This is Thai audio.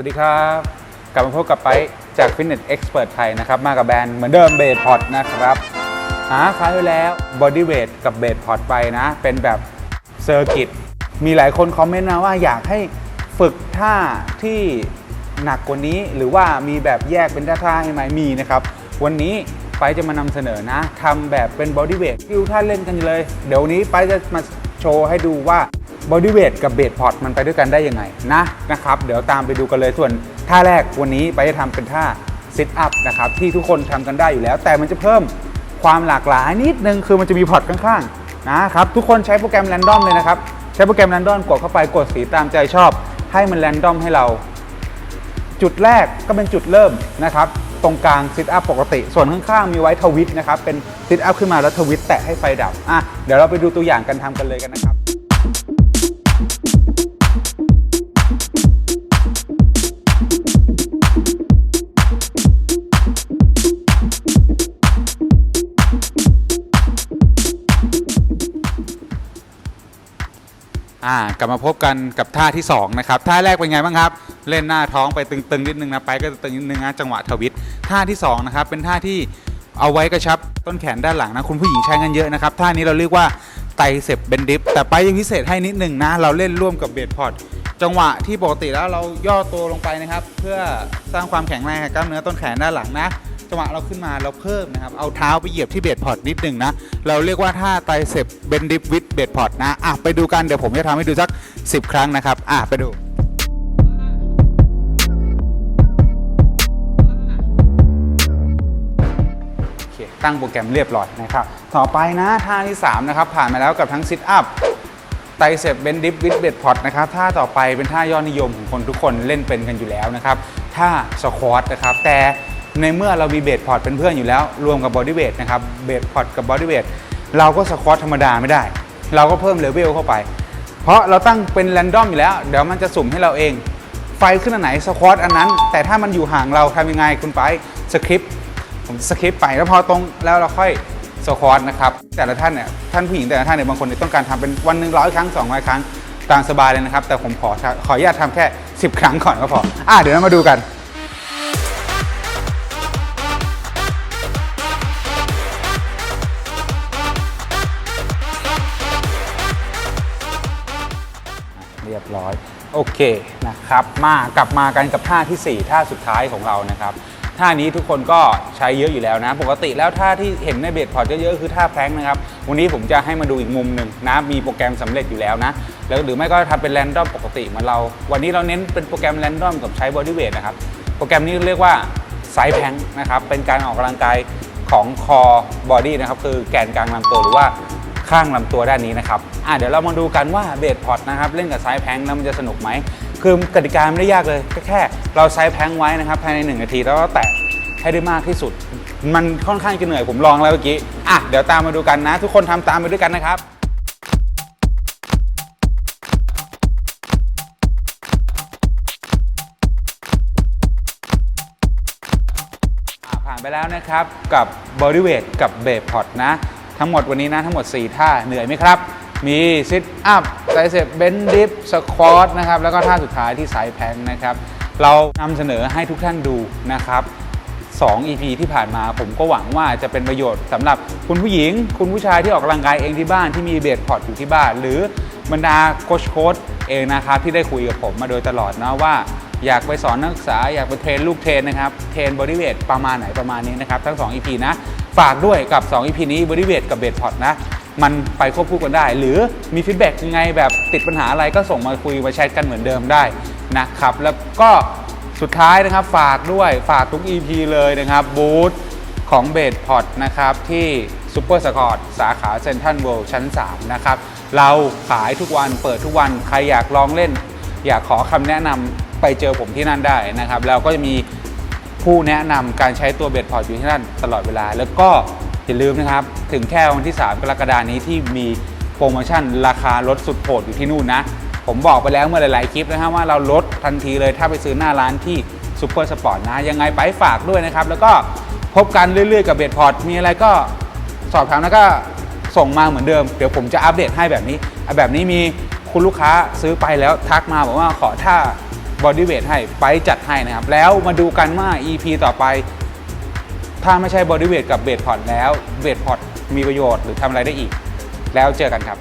สวัสดีครับ กลับมาพบกับไปจาก Fitness Expert ไทยนะครับ มากับแบรนด์เหมือนเดิมเบ d พอตนะครับ หาคล้ายไว้แล้ว Body Weight กับเบ d พอตไปนะ เป็นแบบเซอร์กิตมีหลายคนคอมเมนต์นะว่าอยากให้ฝึกท่าที่หนักกว่านี้หรือว่ามีแบบแยกเป็นท่าๆให้ไหมมีนะครับ วันนี้ไปจะมานำเสนอนะทำแบบเป็น Body Weight ที่ท่าเล่นกันเลย เดี๋ยวนี้ไปจะมาโชว์ให้ดูว่า บอดี้เวทกับเบดพอร์ตมันไปด้วยกันได้ยังไงนะนะครับ เดี๋ยวตามไปดูกันเลยส่วนท่าแรกวันนี้ไปจะทำเป็นท่าซิทอัพนะครับที่ทุกคนทำกันได้อยู่แล้ว แต่มันจะเพิ่มความหลากหลายนิดนึงคือมันจะมีพอร์ตข้างๆนะครับทุกคนใช้โปรแกรมแรนดอมเลยนะครับใช้โปรแกรมแรนดอมกดเข้าไปกดสีตามใจชอบ ให้มันแรนดอมให้เรา จุดแรกก็เป็นจุดเริ่มนะครับ ตรงกลางซิทอัพปกติ ส่วนข้างๆมีไว้ทวิตนะครับเป็นซิทอัพขึ้นมาแล้วทวิตแตะให้ไฟดับอะเดี๋ยวเราไปดูตัวอย่างกันทำกันเลยกันนะครับ อ่ากลับมาพบกันกับท่าที่2นะครับท่าแรกเป็นไงบ้างครับ เล่นหน้าท้องไปตึงๆนิดนึงนะไปก็จะตึงนิดนึงนะจังหวะทวิตท่าที่2นะครับเป็นท่าที่เอาไว้กระชับต้นแขนด้านหลังนะคุณผู้หญิงใช้กันเยอะนะครับท่านี้เราเรียกว่าไตเซปเบนดิฟแต่ไปยังพิเศษให้นิดนึงนะเราเล่นร่วมกับเบดพอร์ตจังหวะที่ปกติแล้วเราย่อตัวลงไปนะครับ เพื่อสร้างความแข็งแรงให้กล้ามเนื้อต้นแขนด้านหลังนะ จังหวะเราขึ้นมาเราเพิ่มนะครับ เอาเท้าไปเหยียบที่เบดพอร์ตนิดหนึ่งนะ เราเรียกว่าท่าไตรเซปเบนดิฟวิดเบดพอร์ตนะอะไปดูกันเดี๋ยวผมจะทำให้ดูสัก 10 ครั้งนะครับอะไปดูโอเคตั้งโปรแกรมเรียบร้อยนะครับ ต่อไปนะท่าที่ 3 นะครับ ผ่านมาแล้วกับทั้งซิทอัพไตเซปเบนดิฟวิดเบดพอตนะครับท่าต่อไปเป็นท่ายอดนิยมของคนทุกคนเล่นเป็นกันอยู่แล้วนะครับท่าสควอตนะครับแต่ ในเมื่อเรามีเบดพอร์ตเป็นเพื่อนอยู่แล้ว รวมกับบอดี้เวทนะครับเบดพอร์ตกับบอดี้เวทเราก็สควอตธรรมดาไม่ได้ เราก็เพิ่มเลเวลเข้าไป เพราะเราตั้งเป็นแรนดอมอยู่แล้ว เดี๋ยวมันจะสุ่มให้เราเอง ไฟขึ้นอันไหนสควอตอันนั้น แต่ถ้ามันอยู่ห่างเราทำยังไงคุณไปสคริปต์ผมสคริปต์ไปแล้วพอตรงแล้วเราค่อยสควอตนะครับแต่ละท่านเนี่ยท่านผู้หญิงแต่ละท่านเนี่ยบางคนเนี่ยต้องการทำเป็นวันหนึ่งร้อยครั้ง200ครั้งตามสบายเลยนะครับ แต่ผมขอขออนุญาตทำแค่ 10 ครั้งก่อนก็พออะเดี๋ยวเรามาดูกัน ร้อยโอเคนะครับมากลับมากันกับท่าทีสี่ 4 ท่าสุดท้ายของเรานะครับท่านี้ทุกคนก็ใช้เยอะอยู่แล้วนะ ปกติแล้วท่าที่เห็นในเบสพอร์ตเยอะๆคือท่าแพลงนะครับ วันนี้ผมจะให้มาดูอีกมุมหนึ่งนะ มีโปรแกรมสำเร็จอยู่แล้วนะ แล้วหรือไม่ก็ทำเป็นแรนดอมปกติเหมือนเรา วันนี้เราเน้นเป็นโปรแกรมแรนดอมกับใช้บอดี้เวทนะครับ โปรแกรมนี้เรียกว่าไซส์แพงนะครับ เป็นการออกกำลังกายของคอบอดี้นะครับ คือแกนกลางลำตัวหรือว่า ข้างลำตัวด้านนี้นะครับอะเดี๋ยวเรามาดูกันว่าเบสพอร์ตนะครับเล่นกับไซส์แพงแล้วมันจะสนุกไหมคือกติกาไม่ได้ยากเลยก็แค่เราไซส์แพงไว้นะครับภายใน 1 นาทีแล้วก็แตะให้ได้มากที่สุด มันค่อนข้างจะเหนื่อยผมลองแล้วเมื่อกี้อะเดี๋ยวตามมาดูกันนะ ทุกคนทำตามไปด้วยกันนะครับผ่านไปแล้วนะครับกับ Body Weight กับ b a s e p o t นะ ทั้งหมดวันนี้นะทั้งหมด 4 ท่าเหนื่อยไหมครับ มี Sit Up ไ r เ c e p Bend Dip Squat นะครับแล้วก็ท่าสุดท้ายที่สายแพงนะครับ เรานำเสนอให้ทุกท่านดูนะครับ2 EP ที่ผ่านมาผมก็หวังว่าจะเป็นประโยชน์สำหรับคุณผู้หญิง คุณผู้ชายที่ออกกำลังกายเองที่บ้านที่มีเบสพอร์ตอยู่ที่บ้าน หรือบรรดาโคชโค้ดเองนะครับที่ได้คุยกับผมมาโดยตลอดนะว่า อยากไปสอนนักศึกษาอยากไปเทรนลูกเทรนนะครับ เทรนบอดี้เวทประมาณไหนประมาณนี้นะครับทั้ง 2 EP นะ ฝากด้วยกับ 2 EP นี้บอดี้เวทกับเบสพอร์ตนะ มันไปควบคู่กันได้ หรือมีฟีดแบ็กยังไงแบบติดปัญหาอะไรก็ส่งมาคุยมาแชทกันเหมือนเดิมได้นะครับ แล้วก็สุดท้ายนะครับฝากด้วยฝากทุก EP เลยนะครับบูธของเบสพอร์ตนะครับที่ซูเปอร์สกอตสาขาเซ็นทรัลเวิลด์ชั้น 3 นะครับ เราขายทุกวันเปิดทุกวันใครอยากลองเล่น อยากขอคำแนะนำ ไปเจอผมที่นั่นได้นะครับแล้วก็จะมีผู้แนะนำการใช้ตัวเบสพอร์ตอยู่ที่นั่นตลอดเวลา แล้วก็อย่าลืมนะครับ ถึงแค่วันที่ 3 กรกฎานี้ที่มีโปรโมชั่นราคาลดสุดโหดอยู่ที่นู่นนะ ผมบอกไปแล้วเมื่อหลาย ๆ คลิปนะฮะว่าเราลดทันทีเลยถ้าไปซื้อหน้าร้านที่ซูเปอร์สปอร์ตนะ ยังไงไปฝากด้วยนะครับ แล้วก็พบกันเรื่อย ๆ กับเบสพอร์ตมีอะไรก็สอบถามแล้วก็ส่งมาเหมือนเดิม เดี๋ยวผมจะอัปเดตให้แบบนี้แบบนี้มีคุณลูกค้าซื้อไปแล้วทักมาบอกว่าขอท่า บอดี้เวทให้ไปจัดให้นะครับ แล้วมาดูกันว่า EP ต่อไป ถ้าไม่ใช่บอดี้เวทกับเบดพอร์ตแล้วเบดพอร์ตมีประโยชน์หรือทำอะไรได้อีก แล้วเจอกันครับ